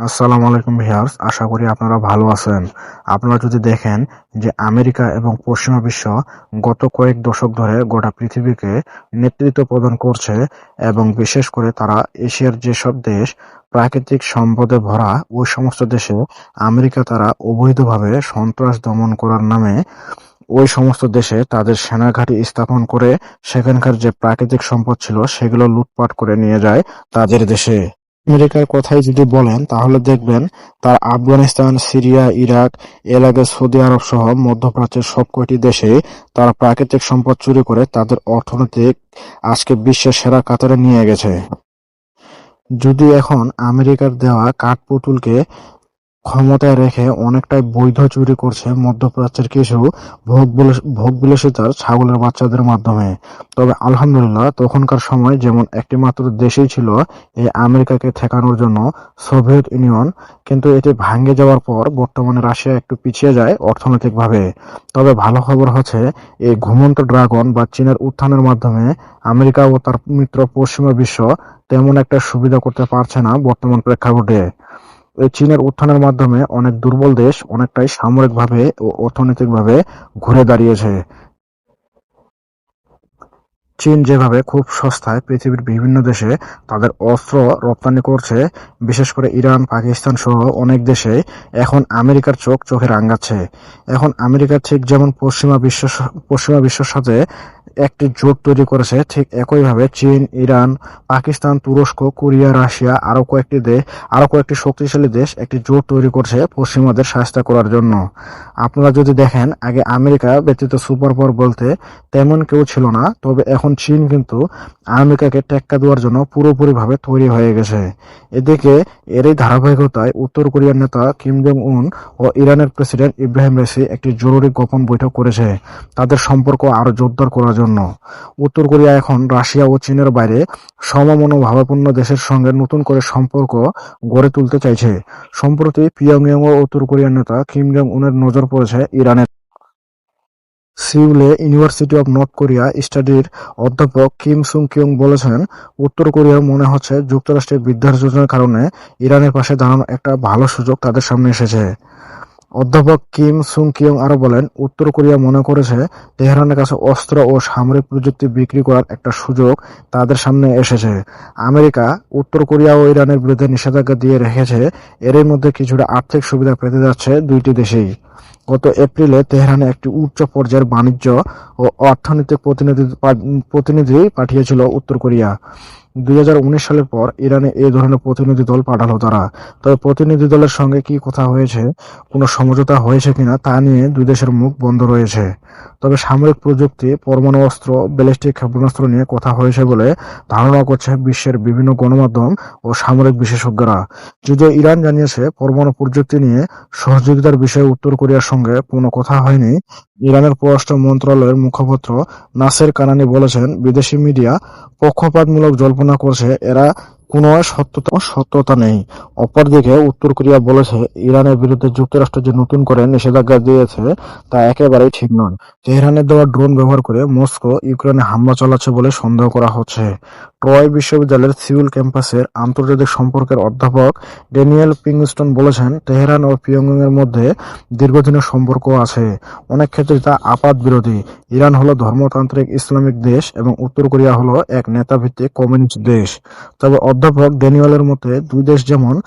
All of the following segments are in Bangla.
আসসালামু আলাইকুম ভিউয়ার্স, আশা করি আপনারা ভালো আছেন। আপনারা যদি দেখেন যে আমেরিকা এবং পশ্চিমা বিশ্ব গত কয়েক দশক ধরে গোটা পৃথিবীকে নেতৃত্ব প্রদান করছে এবং বিশেষ করে তারা এশিয়ার যেসব দেশ প্রাকৃতিক সম্পদে ভরা, ওই সমস্ত দেশে আমেরিকা তারা অবৈধভাবে সন্ত্রাস দমন করার নামে ওই সমস্ত দেশে তাদের সেনাঘাঁটি স্থাপন করে সেখানকার যে প্রাকৃতিক সম্পদ ছিল সেগুলো লুটপাট করে নিয়ে যায় তাদের দেশে। আমেরিকার কথাই যদি বলেন তাহলে দেখবেন তার আফগানিস্তান, সিরিয়া, ইরাক, এলাকে সৌদি আরব সহ মধ্যপ্রাচ্যের সব কয়টি দেশে তারা প্রাকৃতিক সম্পদ চুরি করে তাদের অর্থনৈতিক আজকে বিশ্বের সেরা কাতারে নিয়ে গেছে। যদি এখন আমেরিকার দেওয়া কাঠপুতুলকে ক্ষমতায় রেখে অনেকটাই বৈধ চুরি করছে মধ্যপ্রাচ্যের কিছু ভোগবিলাসিতার ছাগলের বাচ্চাদের মাধ্যমে। তবে আলহামদুলিল্লাহ তখনকার সময় যেমন একটিমাত্র দেশই ছিল এই আমেরিকাকে ঠেকানোর জন্য সোভিয়েত ইউনিয়ন, কিন্তু এটি ভাঙে যাওয়ার পর বর্তমানে রাশিয়া একটু পিছিয়ে যায় অর্থনৈতিকভাবে। তবে ভালো খবর হচ্ছে এই ঘুমন্ত ড্রাগন বা চীনের উত্থানের মাধ্যমে আমেরিকা ও তার মিত্র পশ্চিমা বিশ্ব তেমন একটা সুবিধা করতে পারছে না বর্তমান প্রেক্ষাপটে। এই চীনের উত্থানের মাধ্যমে অনেক দুর্বল দেশ অনেকটাই সামরিকভাবে ও অর্থনৈতিকভাবে ঘুরে দাঁড়িয়েছে। চীন যেভাবে খুব সস্তায় পৃথিবীর বিভিন্ন দেশে তাদের অস্ত্র রপ্তানি করছে, বিশেষ করে ইরান, পাকিস্তান সহ অনেক দেশে এখন আমেরিকার চোখ চোখে রাঙাচ্ছে। এখন আমেরিকা ঠিক যেমন পশ্চিমা বিশ্ব পশ্চিমা বিশ্বের সাথে একটি জোট তৈরি করেছে ঠিক একইভাবে চীন, ইরান, পাকিস্তান, তুরস্ক, কোরিয়া, রাশিয়া আরও কয়েকটি দেশ আরও কয়েকটি শক্তিশালী দেশ একটি জোট তৈরি করছে পশ্চিমাদের সহায়তা করার জন্য। আপনারা যদি দেখেন আগে আমেরিকা ব্যতীত সুপার পাওয়ার বলতে তেমন কেউ ছিল না তবে এখন চীন কিন্তু আমেরিকাকে টেক্কা দেওয়ার জন্য পুরোপুরিভাবে তৈরি হয়ে গেছে। এদিকে এরই ধারাবাহিকতায় উত্তর কোরিয়ার নেতা কিম জং উন ও ইরানের প্রেসিডেন্ট ইব্রাহিম রাইসি একটি জরুরি গোপন বৈঠক করেছে, তাদের সম্পর্ক আরও জোরদার করার জন্য। উত্তর কোরিয়া এখন রাশিয়া ও চীনের বাইরে সমমনোভাবাপন্ন দেশের সঙ্গে নতুন করে সম্পর্ক গড়ে তুলতে চাইছে। সম্প্রতি পিয়ংইয়ং ও উত্তর কোরিয়ার নেতা কিম জং উনের নজর পড়েছে ইরানের সিউলে ইউনিভার্সিটি অব নর্থ কোরিয়া স্টাডির অধ্যাপক কিম সুং কিয়ং বলেছেন, উত্তর কোরিয়ার মনে হচ্ছে যুক্তরাষ্ট্রের বিদ্যার যোজনার কারণে ইরানের পাশে দাঁড়ানোর একটা ভালো সুযোগ তাদের সামনে এসেছে। অধ্যাপক কিম সুং কিয়ং আরও বলেন, উত্তর কোরিয়া মনে করেছে তেহরানের কাছে অস্ত্র ও সামরিক প্রযুক্তি বিক্রি করার একটা সুযোগ তাদের সামনে এসেছে। আমেরিকা উত্তর কোরিয়া ও ইরানের বিরুদ্ধে নিষেধাজ্ঞা দিয়ে রেখেছে, এরই মধ্যে কিছুটা আর্থিক সুবিধা পেতে যাচ্ছে দুইটি দেশেই। গত এপ্রিলে তেহরানে একটি উচ্চ পর্যায়ের বাণিজ্য ও অর্থনৈতিক প্রতিনিধি পাঠিয়েছিল উত্তর কোরিয়া। দুই হাজার উনিশ সালের পর ইরানে এই ধরনের প্রতিনিধি দল পাঠালো তারা। তবে প্রতিনিধি দলের সঙ্গে কি কথা হয়েছে, কোনো সমঝোতা হয়েছে কিনা তা নিয়ে দুই দেশের মুখ বন্ধ রয়েছে। তবে সামরিক প্রযুক্তি, পরমাণু অস্ত্র, ব্যালিস্টিক ক্ষেপণাস্ত্র নিয়ে কথা হয়েছে বলে ধারণা করছে বিশ্বের বিভিন্ন গণমাধ্যম ও সামরিক বিশেষজ্ঞরা। যদিও ইরান জানিয়েছে পরমাণু প্রযুক্তি নিয়ে সহযোগিতার বিষয়ে উত্তর কোরিয়ার কোনো কথা হয়নি, ইরানের পররাষ্ট্র মন্ত্রণালয়ের মুখপাত্র নাসের কানানি বলেছেন, বিদেশি মিডিয়া পক্ষপাতমূলক জল্পনা করছে, এরা কোনো সত্যতা নেই। অপরদিকে উত্তর কোরিয়া বলেছে, ইরানের বিরুদ্ধে যুক্তরাষ্ট্র যে নতুন করে নিষেধাজ্ঞা দিয়েছে তা একেবারেই ঠিক নয়। তেহরানের দেওয়া ড্রোন ব্যবহার করে মস্কো ইউক্রেনে হামলা চালাচ্ছে বলে সন্দেহ করা হচ্ছে। ট্রয় বিশ্ববিদ্যালয়ের সিউল ক্যাম্পাসের আন্তর্জাতিক সম্পর্কের অধ্যাপক ড্যানিয়েল পিংস্টন বলেছেন, তেহরান ও পিয়ংইয়ংয়ের মধ্যে দীর্ঘদিনের সম্পর্ক আছে। অনেক ক্ষেত্রে তা আপাতবিরোধী। ইরান হলো ধর্মতান্ত্রিক ইসলামিক দেশ এবং উত্তর কোরিয়া হলো এক নেতাভিত্তিক কমিউনিস্ট দেশ। তবে অধ্যাপক ড্যানিয়েলের মতে দুই দেশ যেমন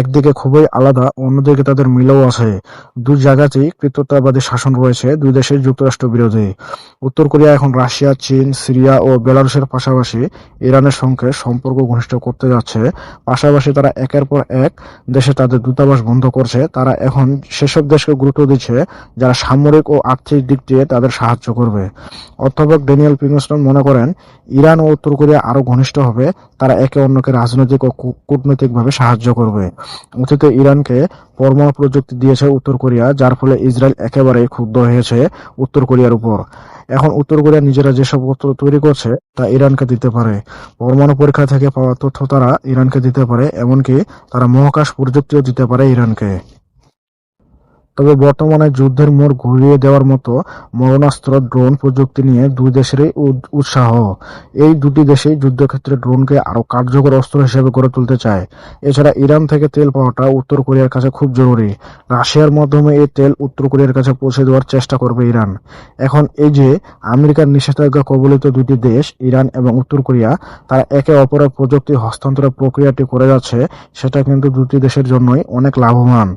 একদিকে খুবই আলাদা, অন্যদিকে তাদের মিলও আছে। দুই জায়গাতেই কর্তৃত্ববাদী শাসন রয়েছে, দুই দেশেই যুক্তরাষ্ট্র বিরোধী। উত্তর কোরিয়া এখন রাশিয়া, চীন, সিরিয়া ও বেলারুশের পাশাপাশি ইরানের সঙ্গে সম্পর্ক ঘনিষ্ঠ করতে যাচ্ছে। পাশাপাশি তারা একের পর এক দেশে তাদের দূতাবাস বন্ধ করছে। তারা এখন সেসব দেশকে গুরুত্ব দিচ্ছে যারা সামরিক ও আর্থিক দিক দিয়ে তাদের সাহায্য করবে। অধ্যাপক ড্যানিয়েল পিংস্টন মনে করেন, ইরান ও উত্তর কোরিয়া আরও ঘনিষ্ঠ হবে, তারা একে অন্যকে রাজনৈতিক ও কূটনৈতিকভাবে সাহায্য করবে। অতীতে ইরানকে পরমাণু প্রযুক্তি দিয়েছে উত্তর কোরিয়া, যার ফলে ইসরায়েল একেবারে ক্ষুব্ধ হয়েছে উত্তর কোরিয়ার উপর। এখন উত্তর কোরিয়া নিজেরা যেসব অস্ত্র তৈরি করছে তা ইরানকে দিতে পারে। পরমাণু পরীক্ষা থেকে পাওয়া তথ্য তারা ইরানকে দিতে পারে, এমনকি তারা মহাকাশ প্রযুক্তিও দিতে পারে ইরানকে। তবে বর্তমানে যুদ্ধের মোড় ঘুরিয়ে দেওয়ার মতো মরণাস্ত্র, ড্রোন প্রযুক্তি নিয়ে দুই দেশেরই উৎসাহ। এই দুটি দেশেই যুদ্ধক্ষেত্রে ড্রোনকে আরও কার্যকর অস্ত্র হিসেবে গড়ে তুলতে চায়। এছাড়া ইরান থেকে তেল পাওয়াটা উত্তর কোরিয়ার কাছে খুব জরুরি। রাশিয়ার মাধ্যমে এই তেল উত্তর কোরিয়ার কাছে পৌঁছে দেওয়ার চেষ্টা করবে ইরান। এখন এই যে আমেরিকার নিষেধাজ্ঞা কবলিত দুটি দেশ, ইরান এবং উত্তর কোরিয়া, তারা একে অপরের প্রযুক্তি হস্তান্তরের প্রক্রিয়াটি করে যাচ্ছে, সেটা কিন্তু দুটি দেশের জন্যই অনেক লাভবান।